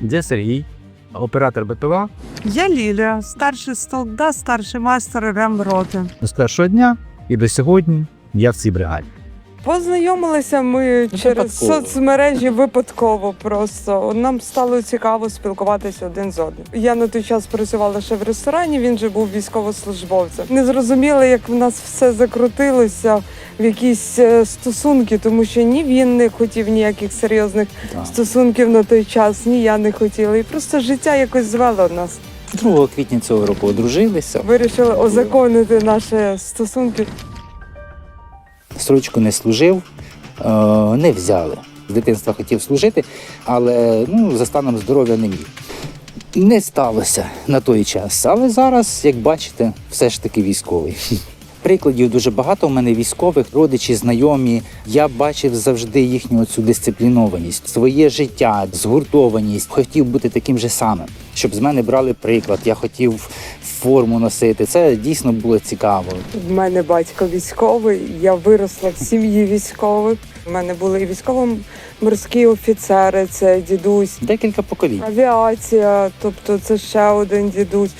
Де Сергій, оператор БПЛА. Я Лілія, старший столда, старший майстер ремроти. З першого дня і до сьогодні я в цій бригаді. Познайомилися ми через Випадково. соцмережі випадково. Просто нам стало цікаво спілкуватися один з одним. Я на той час працювала ще в ресторані. Він же був військовослужбовцем. Не зрозуміли, як в нас все закрутилося в якісь е, стосунки, тому що ні він не хотів ніяких серйозних Так. стосунків на той час, ні я не хотіла. І просто життя якось звело нас. 2 квітня цього року одружилися. Вирішили озаконити наші стосунки. Строчку не служив, е, не взяли. З дитинства хотів служити, але ну, за станом здоров'я не міг. Не сталося на той час. Але зараз, як бачите, все ж таки військовий. Прикладів дуже багато у мене військових, родичі, знайомі. Я бачив завжди їхню цю дисциплінованість, своє життя, згуртованість. Хотів бути таким же самим, щоб з мене брали приклад. Я хотів форму носити. Це дійсно було цікаво. В мене батько військовий, я виросла в сім'ї військових. У мене були і військово-морські офіцери, це дідусь, Декілька поколінь. авіація, тобто це ще один дідусь.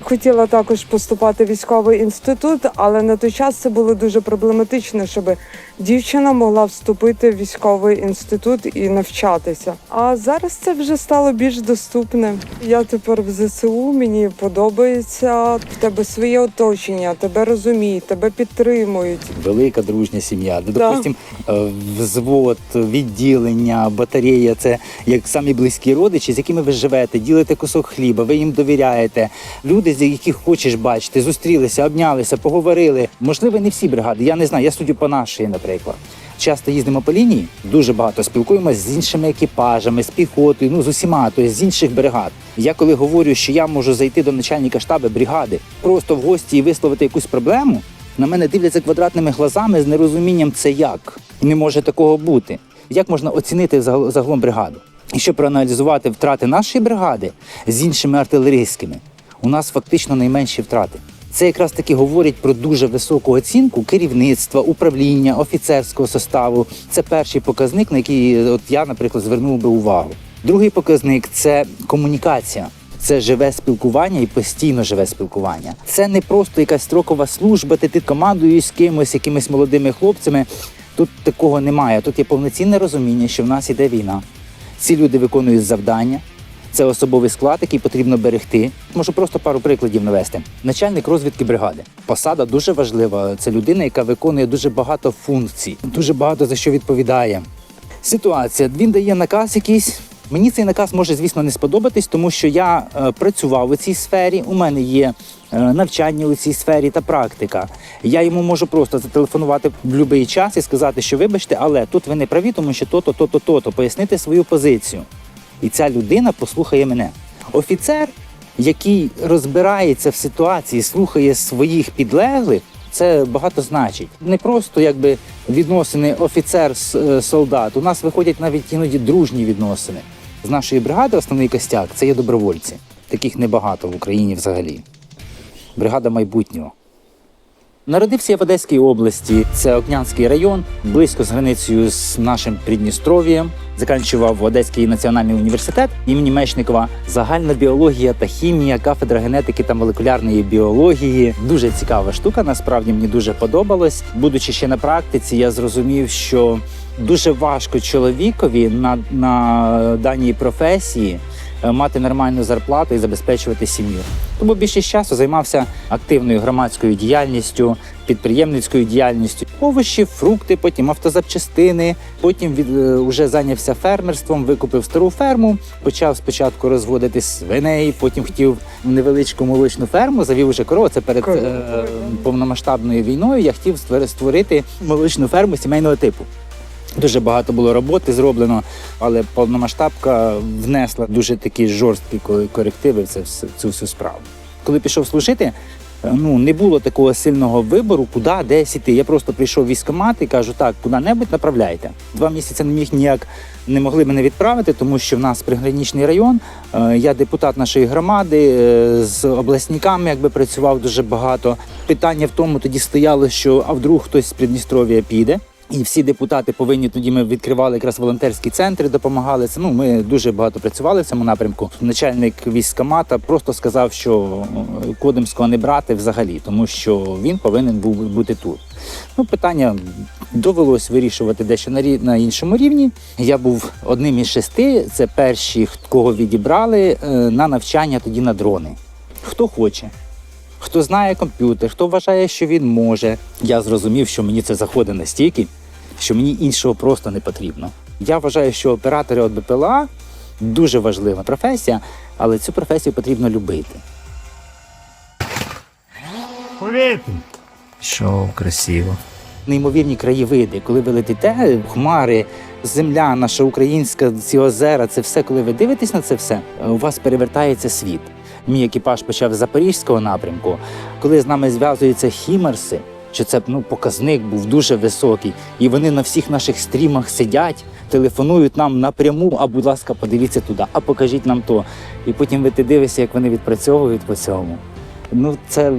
Хотіла також поступати в військовий інститут, але на той час це було дуже проблематично, щоб дівчина могла вступити в військовий інститут і навчатися. А зараз це вже стало більш доступне. Я тепер в ЗСУ, мені подобається в тебе своє оточення, тебе розуміють, тебе підтримують. велика дружня сім'я. Да. допустим, е, взвод, відділення, батарея це як самі близькі родичі, з якими ви живете, ділите кусок хліба, ви їм довіряєте. Люди, з яких хочеш бачити, зустрілися, обнялися, поговорили. Можливо, не всі бригади. Я не знаю. Я суддю по нашій, наприклад. Часто їздимо по лінії, дуже багато спілкуємося з іншими екіпажами, з піхотою, ну з усіма, тобто з інших бригад. Я коли говорю, що я можу зайти до начальника штабу бригади, просто в гості і висловити якусь проблему, на мене дивляться квадратними глазами з нерозумінням це як. Не може такого бути. Як можна оцінити загалом бригаду? І щоб проаналізувати втрати нашої бригади з іншими артилерійськими, у нас фактично найменші втрати. Це якраз таки говорить про дуже високу оцінку керівництва, управління, офіцерського составу. Це перший показник, на який от я, наприклад, звернув би увагу. Другий показник це комунікація. Це живе спілкування і постійно живе спілкування. Це не просто якась строкова служба, ти, ти командуєш з кимось, якимись молодими хлопцями. Тут такого немає. Тут є повноцінне розуміння, що в нас іде війна. Ці люди виконують завдання. Це особовий склад, який потрібно берегти. Можу просто пару прикладів навести. Начальник розвідки бригади. Посада дуже важлива. Це людина, яка виконує дуже багато функцій, дуже багато за що відповідає. Ситуація. Він дає наказ якийсь. Мені цей наказ може, звісно, не сподобатись, тому що я е, працював у цій сфері. У мене є е, навчання у цій сфері та практика. Я йому можу просто зателефонувати в будь-який час і сказати, що вибачте, але тут ви не праві, тому що то-то, то-то, то-то, пояснити свою позицію. І ця людина послухає мене. Офіцер, який розбирається в ситуації, слухає своїх підлеглих, це багато значить. Не просто якби відносини офіцер-солдат. У нас виходять навіть іноді дружні відносини. З нашої бригади основний костяк це є добровольці. Таких небагато в Україні взагалі. Бригада майбутнього. Народився в Одеській області, це Окнянський район, близько з границею з нашим Придністров'ям. Заканчував Одеський національний університет імені Мечникова. Загальна біологія та хімія, кафедра генетики та молекулярної біології. Дуже цікава штука. Насправді мені дуже подобалось. Будучи ще на практиці, я зрозумів, що дуже важко чоловікові на, на даній професії мати нормальну зарплату і забезпечувати сім'ю. Тому більшість часу займався активною громадською діяльністю, підприємницькою діяльністю, овочі, фрукти, потім автозапчастини. Потім від е, уже зайнявся фермерством, викупив стару ферму, почав спочатку розводити свиней, потім хотів невеличку молочну ферму, завів уже корову. Це перед е, повномасштабною війною. Я хотів створ- створити молочну ферму сімейного типу. Дуже багато було роботи зроблено, але повномасштабка внесла дуже такі жорсткі корективи в цю всю справу. Коли пішов служити, е, ну не було такого сильного вибору, куди десь іти. Я просто прийшов в і кажу, так, куди-небудь направляйте. Два місяці не міг ніяк не могли мене відправити, тому що в нас приграничний район. Е, Я депутат нашої громади е, з обласниками, якби працював дуже багато. Питання в тому тоді стояло, що а вдруг хтось з Придністров'я піде. І всі депутати повинні тоді ми відкривали якраз волонтерські центри, допомагали. Ну ми дуже багато працювали в цьому напрямку. Начальник військкомата просто сказав, що е, Кодимського не брати взагалі, тому що він повинен був бути тут. Ну, питання довелось вирішувати дещо на, на іншому рівні. Я був одним із шести. Це перші, кого відібрали е, на навчання тоді на дрони. Хто хоче. Хто знає комп'ютер, хто вважає, що він може. Я зрозумів, що мені це заходить настільки, що мені іншого просто не потрібно. Я вважаю, що оператори от БПЛА дуже важлива професія, але цю професію потрібно любити. Що красиво. Неймовірні краєвиди, коли ви летите, хмари, земля, наша українська, ці озера, це все, коли ви дивитесь на це все, у вас перевертається світ. Мій екіпаж почав з запорізького напрямку. Коли з нами зв'язуються хімерси, що це ну, показник був дуже високий, і вони на всіх наших стрімах сидять, телефонують нам напряму, а будь ласка, подивіться туди, а покажіть нам то. І потім ви ти дивишся, як вони відпрацьовують по цьому. Ну, це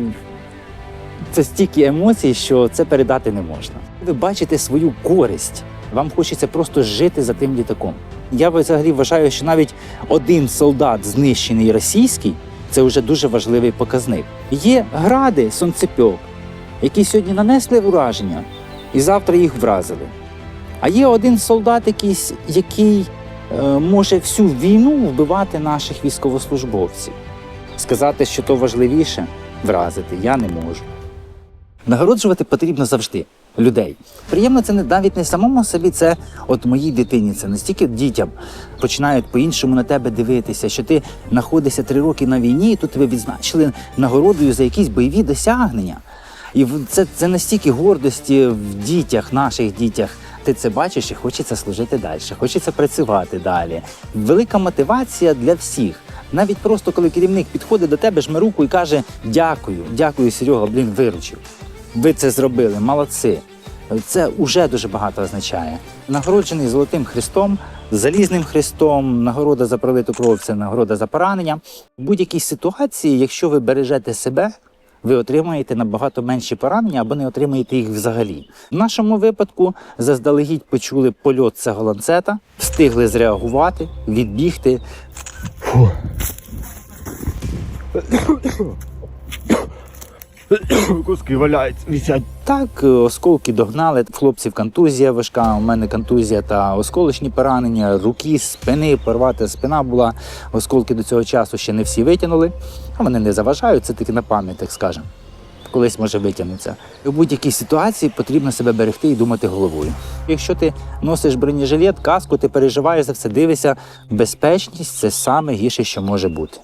це стільки емоцій, що це передати не можна. Ви бачите свою користь. Вам хочеться просто жити за тим літаком. Я взагалі вважаю, що навіть один солдат знищений російський це вже дуже важливий показник. Є гради сонцепьок, які сьогодні нанесли ураження, і завтра їх вразили. А є один солдат, якийсь, який е, може всю війну вбивати наших військовослужбовців. Сказати, що то важливіше, вразити я не можу. Нагороджувати потрібно завжди людей. Приємно це не навіть не самому собі, це от моїй дитині. Це настільки дітям починають по-іншому на тебе дивитися, що ти знаходишся три роки на війні, і тут тебе відзначили нагородою за якісь бойові досягнення. І це, це настільки гордості в дітях, наших дітях. Ти це бачиш і хочеться служити далі, хочеться працювати далі. Велика мотивація для всіх. Навіть просто коли керівник підходить до тебе, жме руку і каже: Дякую, дякую, Серега, блін, виручив. Ви це зробили, молодці. Це вже дуже багато означає. Нагороджений Золотим Христом, залізним Христом, нагорода за пролиту кров це нагорода за поранення. В будь-якій ситуації, якщо ви бережете себе, ви отримаєте набагато менші поранення або не отримаєте їх взагалі. В нашому випадку заздалегідь почули польот цього ланцета, встигли зреагувати, відбігти. Куски валяються, висять. Так, е, осколки догнали. Хлопців контузія важка, у мене контузія та осколочні поранення, руки, спини, порвата спина була. Осколки до цього часу ще не всі витягнули. А вони не заважають, це таки на пам'ять, так скажемо. Колись може витягнутися. У будь-якій ситуації потрібно себе берегти і думати головою. Якщо ти носиш бронежилет, каску, ти переживаєш за все, дивишся, безпечність це саме гірше, що може бути.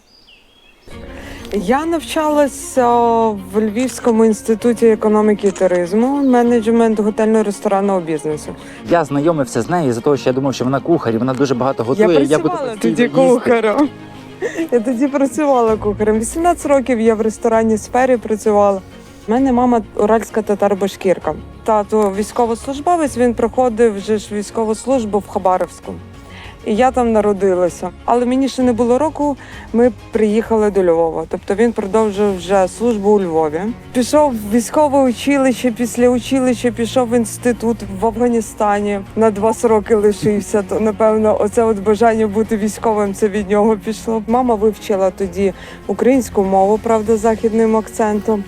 Я навчалася в Львівському інституті економіки і туризму, менеджмент готельно-ресторанного бізнесу. Я знайомився з нею за того, що я думав, що вона кухар, і вона дуже багато готує. я буду працювала постійно тоді кухарем. Я тоді працювала кухарем. 18 років я в ресторанній сфері працювала. У мене мама уральська татар-башкірка. Тато військовослужбовець, він проходив вже ж військову службу в Хабаровську. І я там народилася. Але мені ще не було року, ми приїхали до Львова. Тобто він продовжив вже службу у Львові. Пішов в військове училище, після училища пішов в інститут в Афганістані. На два роки лишився. То напевно, оце от бажання бути військовим це від нього пішло. Мама вивчила тоді українську мову, правда, західним акцентом.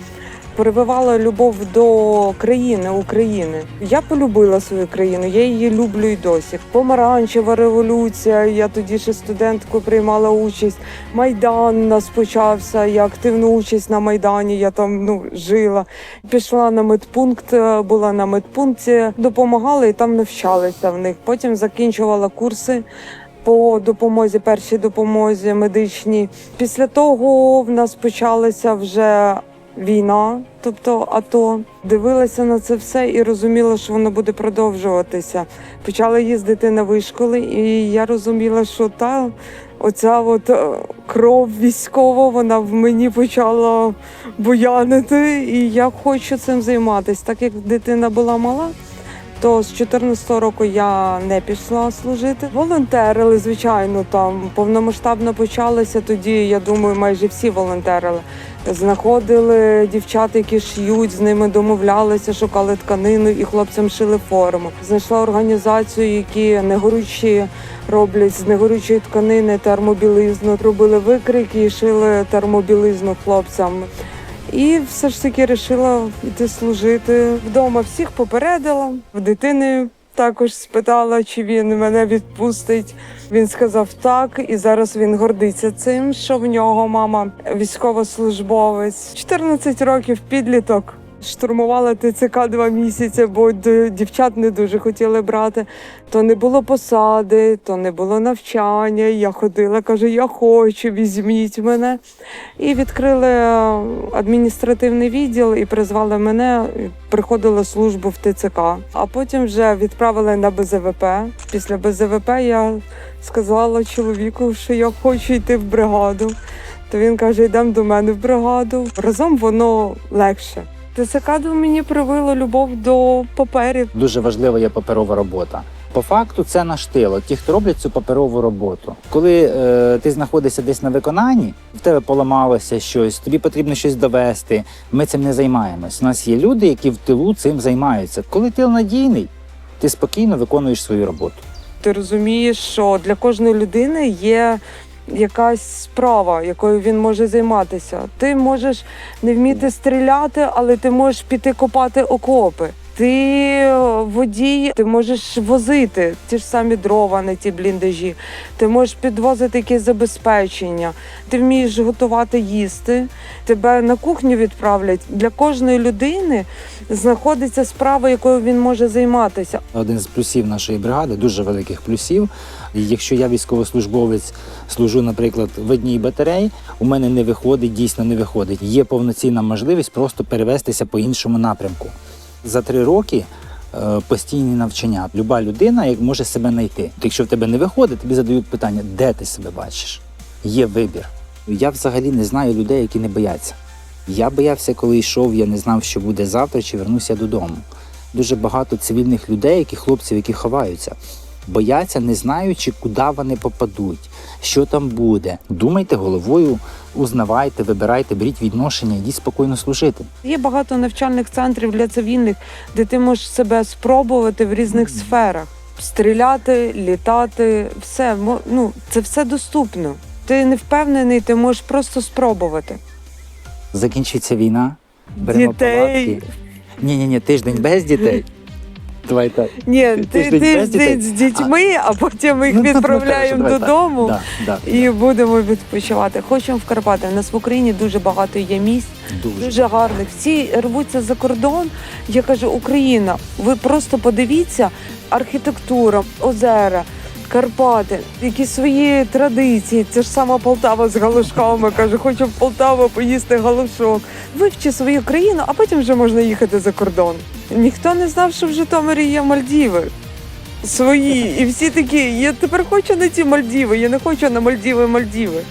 Прививала любов до країни України. Я полюбила свою країну, я її люблю і досі. Помаранчева революція. Я тоді ще студентку приймала участь. Майдан у нас почався. Я активну участь на майдані. Я там ну жила. Пішла на медпункт, е, була на медпункті, допомагала і там навчалася в них. Потім закінчувала курси. По допомозі, першій допомозі медичній. Після того в нас почалася вже війна, тобто АТО. Дивилася на це все і розуміла, що воно буде продовжуватися. Почала їздити на вишколи, і я розуміла, що та оця от е, кров військова, вона в мені почала буянити, і я хочу цим займатися. Так як дитина була мала, То з 14-го року я не пішла служити. Волонтерили, звичайно, там повномасштабно почалося. Тоді я думаю, майже всі волонтерили. Знаходили дівчат, які шиють, з ними домовлялися, шукали тканину і хлопцям шили форму. Знайшла організацію, які негорючі роблять з негорючої тканини термобілизну. Робили викрики і шили термобілизну хлопцям. І все ж таки вирішила йти служити вдома. Всіх попередила. В дитини також спитала, чи він мене відпустить. Він сказав так, і зараз він гордиться цим, що в нього мама військовослужбовець. 14 років підліток. Штурмувала ТЦК два місяці, бо дівчат не дуже хотіли брати. То не було посади, то не було навчання. Я ходила, кажу, я хочу, візьміть мене. І відкрили е, адміністративний відділ і призвали мене. Приходила службу в ТЦК. А потім вже відправили на БЗВП. Після БЗВП я сказала чоловіку, що я хочу йти в бригаду. То він каже: йдемо до мене в бригаду. Разом воно легше. ТЦК мені привило любов до паперів. Дуже важлива є паперова робота. По факту це наш тил, от ті, хто роблять цю паперову роботу. Коли е, ти знаходишся десь на виконанні, в тебе поламалося щось, тобі потрібно щось довести. Ми цим не займаємось. У нас є люди, які в тилу цим займаються. Коли тил надійний, ти спокійно виконуєш свою роботу. Ти розумієш, що для кожної людини є якась справа, якою він може займатися. Ти можеш не вміти стріляти, але ти можеш піти копати окопи. Ти водій, ти можеш возити ті ж самі дрова на ті бліндажі. Ти можеш підвозити якесь забезпечення. Ти вмієш готувати їсти. Тебе на кухню відправлять. Для кожної людини знаходиться справа, якою він може займатися. Один з плюсів нашої бригади, дуже великих плюсів. Якщо я військовослужбовець служу, наприклад, в одній батареї, у мене не виходить, дійсно не виходить. Є повноцінна можливість просто перевестися по іншому напрямку. За три роки е, постійні навчання. Люба людина може себе знайти. Якщо в тебе не виходить, тобі задають питання, де ти себе бачиш. Є вибір. Я взагалі не знаю людей, які не бояться. Я боявся, коли йшов, я не знав, що буде завтра, чи вернуся додому. Дуже багато цивільних людей, які хлопців, які ховаються, бояться, не знаючи, куди вони попадуть, що там буде. Думайте головою, узнавайте, вибирайте, беріть відношення, йдіть спокійно служити. Є багато навчальних центрів для цивільних, де ти можеш себе спробувати в різних сферах. Стріляти, літати, все ну, це все доступно. Ти не впевнений, ти можеш просто спробувати. Закінчиться війна, беремо Дітей. палатки. Ні, ні, ні, тиждень без дітей. Давай так. Ні, Ти- ти без тиждень з дітьми, а потім ми їх Ну, ну, відправляємо додому. Да, да, І будемо відпочивати. Хочемо в Карпати. У нас в Україні дуже багато є місць, дуже. дуже гарних. Всі рвуться за кордон. Я кажу, Україна, ви просто подивіться, архітектура, озера. Карпати, якісь свої традиції. Це ж сама Полтава з галушками. Каже, хочу в Полтаву поїсти галушок. Вивчи свою країну, а потім вже можна їхати за кордон. Ніхто не знав, що в Житомирі є Мальдіви. Свої. І всі такі, я тепер хочу на ці Мальдіви, я не хочу на Мальдіви, Мальдіви.